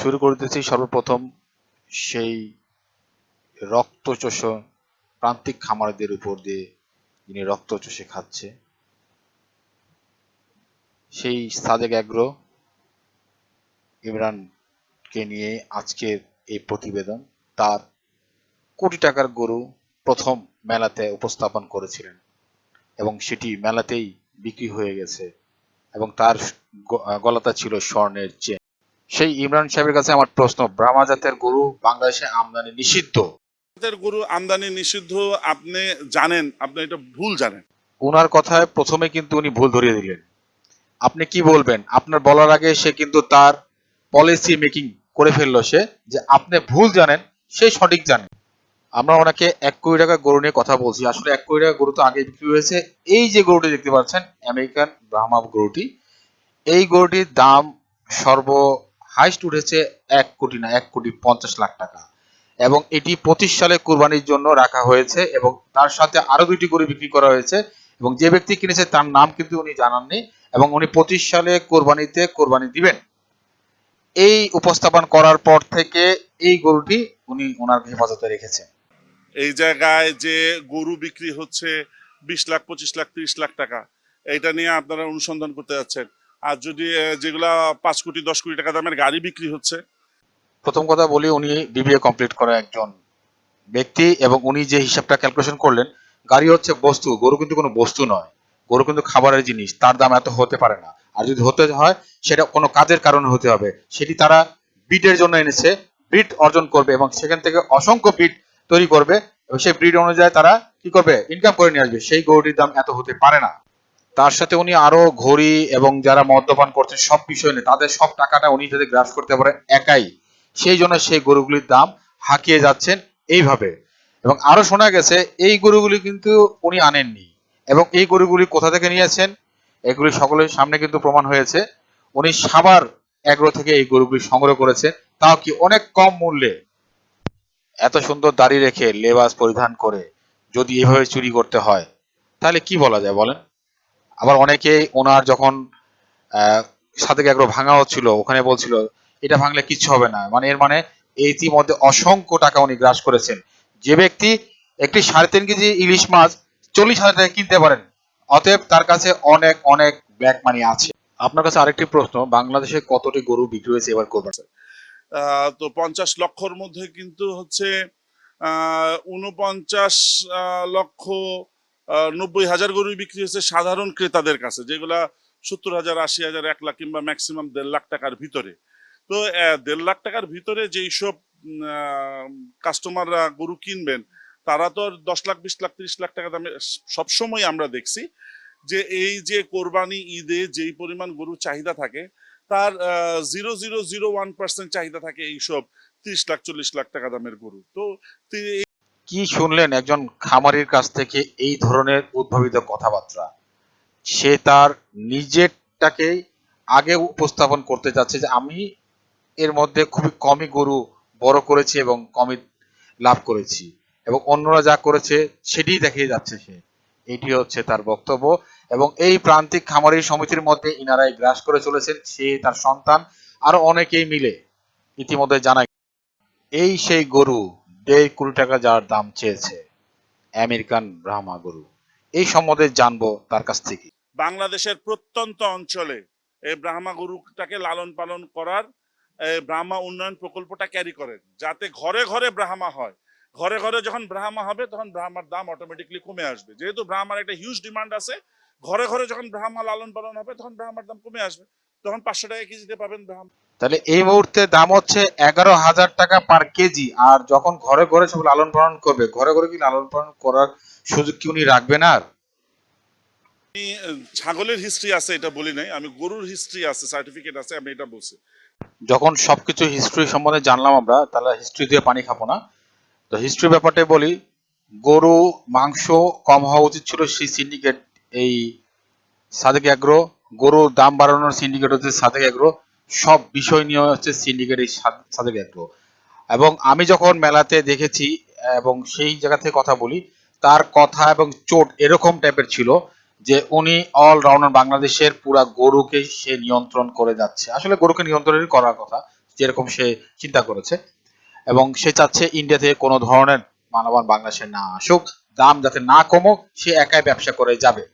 শুরু করতেছি সর্বপ্রথম সেই রক্তচোষ প্রান্তিক খামারদের উপর দিয়ে যিনি রক্ত চষে খাচ্ছে, সেই সাদেক অ্যাগ্রো ইমরানকে নিয়ে আজকের এই প্রতিবেদন। তার কোটি টাকার গরু প্রথম মেলাতে উপস্থাপন করেছিলেন এবং সেটি মেলাতেই বিক্রি হয়ে গেছে এবং তার গলাতে ছিল স্বর্ণের চেন। সেই ইমরান সাহেবের কাছে আমার প্রশ্ন ব্রাহ্মা জাতের গরু বাংলাদেশে আমদানি নিষিদ্ধ? জাতের গরু আমদানি নিষিদ্ধ আপনি জানেন আপনি এটা ভুল জানেন। ওনার কথায় প্রথমে কিন্তু উনি ভুল ধরিয়ে দিলেন। আপনি কি বলবেন? আপনার বলার আগে সে কিন্তু তার পলিসি মেকিং করে ফেলল সে যে আপনি ভুল জানেন সে সঠিক জানেন আমরা ওনাকে এক কোটি টাকা গরু নিয়ে কথা বলছি। আসলে এক কোটি টাকা গরু তো আগে বিক্রি হয়েছে। এই যে গরুটি দেখতে পাচ্ছেন আমেরিকান ব্রাহ্মা গরুটি এই গরুটির দাম সর্ব হাইস্ট উঠেছে এক কোটি না, এক কোটি পঞ্চাশ লাখ টাকা। এবং এটি পঁচিশ সালে কোরবানির জন্য রাখা হয়েছে এবং তার সাথে আরও দুইটি গরু বিক্রি করা হয়েছে এবং যে ব্যক্তি কিনেছে তার নাম কিন্তু উনি জানাননি এবং উনি পঁচিশ সালে কোরবানিতে কোরবানি দিবেন। এই উপস্থাপন করার পর থেকে এই গরুটি উনি ওনার হেফাজতে রেখেছেন। এই জায়গায় যে গরু বিক্রি হচ্ছে বিশ লাখ, পঁচিশ লাখ, তিরিশ লাখ টাকা এটা নিয়ে আপনারা অনুসন্ধান করতে যাচ্ছেন। আর যদি যেগুলা পাঁচ কোটি, দশ কোটি টাকা দামের গাড়ি বিক্রি হচ্ছে। প্রথম কথা বলি, উনি বিবিএ কমপ্লিট করা একজন ব্যক্তি এবং উনি যে হিসাবটা ক্যালকুলেশন করলেন, গাড়ি হচ্ছে বস্তু, গরু কিন্তু কোনো বস্তু নয়। গরু কিন্তু খাবারের জিনিস, তার দাম এত হতে পারে না। আর যদি হতে হয়, সেটা কোনো কাজের কারণে হতে হবে। সেটি তারা ব্রিডের জন্য এনেছে ব্রিড অর্জন করবে এবং সেখান থেকে অসংখ্য ব্রিড তৈরি করবে এবং সেই ব্রিড অনুযায়ী তারা কি করবে ইনকাম করে নিয়ে আসবে। সেই গরুটির দাম এত হতে পারে না। তার সাথে উনি আরও ঘড়ি এবং যারা মদ্যপান করছেন সব বিষয় নিয়ে, তাদের সব টাকাটা উনি যদি গ্রাস করতে পারে একাই, সেই জন্য সেই গরুগুলির দাম হাঁকিয়ে যাচ্ছেন এইভাবে। এবং আরও শোনা গেছে, এই গরুগুলি কিন্তু উনি আনেননি এবং এই গরুগুলি কোথা থেকে নিয়েছেন? এগুলি সকলের সামনে কিন্তু প্রমাণ হয়েছে। উনি সাবার এগ্রো থেকে এই গরুগুলি সংগ্রহ করেছেন। তাও কি অনেক কম মূল্যে? এত সুন্দর দাড়ি রেখে লেবাস পরিধান করে যদি এভাবে চুরি করতে হয়, তাহলে কি বলা যায় বলেন? আবার অনেকে ওনার যখন সাদেক এগ্রো ভাঙা হচ্ছিল ওখানে বলছিল এটা ভাঙলে কিচ্ছু হবে না। মানে এর মানে ইতিমধ্যে অসংখ্য টাকা উনি গ্রাস করেছেন। যে ব্যক্তি একটি সাড়ে তিন কেজি ইলিশ মাছ চল্লিশ হাজার টাকা কিনতে পারেন অতএব তার কাছে অনেক অনেক ব্ল্যাক মানি আছে। আপনার কাছে আরেকটি প্রশ্ন বাংলাদেশে কতটি গরু বিক্রি হয়েছে এবার করবেন? আহ, তো পঞ্চাশ লক্ষর মধ্যে কিন্তু হচ্ছে উনপঞ্চাশ লক্ষ নব্বই হাজার গরু বিক্রি হয়েছে সাধারণ ক্রেতাদের কাছে, যেগুলা সত্তর হাজার, আশি হাজার, এক লাখ কিংবা ম্যাক্সিমাম দেড় লাখ টাকার ভিতরে। তো দেড় লাখ টাকার ভিতরে যেই সব কাস্টমাররা গরু কিনবেন, তারা তো দশ লাখ, বিশ লাখ, তিরিশ লাখ টাকা দামে সবসময় আমরা দেখছি যে এই যে কোরবানি ঈদে যেই পরিমাণ গরু চাহিদা থাকে, তার zero zero zero one percent চাহিদা থাকে এইসব ত্রিশ লাখ, চল্লিশ লাখ টাকা দামের গরু। তো কি শুনলেন একজন খামারির কাছ থেকে এই ধরনের উদ্ভাবিত কথাবার্তা? সে তার নিজেরটাকেই আগে উপস্থাপন করতে যাচ্ছে যে আমি এর মধ্যে খুবই কমই গরু বড় করেছি এবং কমই লাভ করেছি এবং অন্যরা যা করেছে সেটিই দেখিয়ে যাচ্ছে সে। এটি হচ্ছে তার বক্তব্য এবং এই প্রান্তিক খামারি সমিতির মধ্যে ইনারাই গ্রাস করে চলেছেন, সে তার সন্তান, আরও অনেকেই মিলে ইতিমধ্যে জানা এই সেই গরু দেড় কোটি টাকা যার দাম চেয়েছে, আমেরিকান ব্রাহ্মা গরু এই সম্বন্ধে জানব তার কাছ থেকে। বাংলাদেশের প্রত্যন্ত অঞ্চলে এই ব্রাহ্মা গরুটাকে লালন পালন করার ব্রাহ্মা উন্নয়ন প্রকল্পটা ক্যারি করেন যাতে ঘরে ঘরে ব্রাহ্মা হয়। ঘরে ঘরে যখন ব্রাহ্মা হবে, তখন ব্রাহ্মার দাম অটোমেটিকলি কমে আসবে। যেহেতু ব্রাহ্মার একটা হিউজ ডিমান্ড আছে, ঘরে ঘরে যখন ব্রাহ্মা লালন পালন হবে, তখন ব্রাহ্মার দাম কমে আসবে। তখন পাঁচশো টাকা কেজিতে পাবেন ব্রাহ্মা। তাহলে এই মুহূর্তে দাম হচ্ছে এগারো হাজার টাকা পার কেজি। আর যখন ঘরে ঘরে সব লালন পালন করবে ঘরে ঘরে কি লালন পালন করার সুযোগ কি উনি রাখবেন আর? আমি ছাগলের হিস্ট্রি আছে এটা বলি নাই। আমি গরুর হিস্ট্রি আছে সার্টিফিকেট আছে আমি এটা বলছি। যখন সবকিছু হিস্ট্রি সম্বন্ধে জানলাম আমরা তাহলে হিস্ট্রি দিয়ে পানি খাব না। তো হিস্ট্রি ব্যাপারটাই বলি গরু মাংস কম হওয়া উচিত ছিল সেই সিন্ডিকেট এই সাদেক অ্যাগ্রো গরুর দাম বাড়ানোর সিন্ডিকেট হচ্ছে সাদেক অ্যাগ্রো সব বিষয় নিয়ে হচ্ছে সিন্ডিকেট এই সাদ- সাদেক এবং আমি যখন মেলাতে দেখেছি এবং সেই জায়গা থেকে কথা বলি, তার কথা এবং চোট এরকম টাইপের ছিল যে উনি অলরাউন্ডার বাংলাদেশের পুরা গরুকে সে নিয়ন্ত্রণ করে যাচ্ছে। আসলে গরুকে নিয়ন্ত্রণই করার কথা, যেরকম সে চিন্তা করেছে। এবং সে চাচ্ছে ইন্ডিয়া থেকে কোনো ধরনের মালামাল বাংলাদেশে না আসুক, দাম যাতে না কমুক, সে একাই ব্যবসা করে যাবে।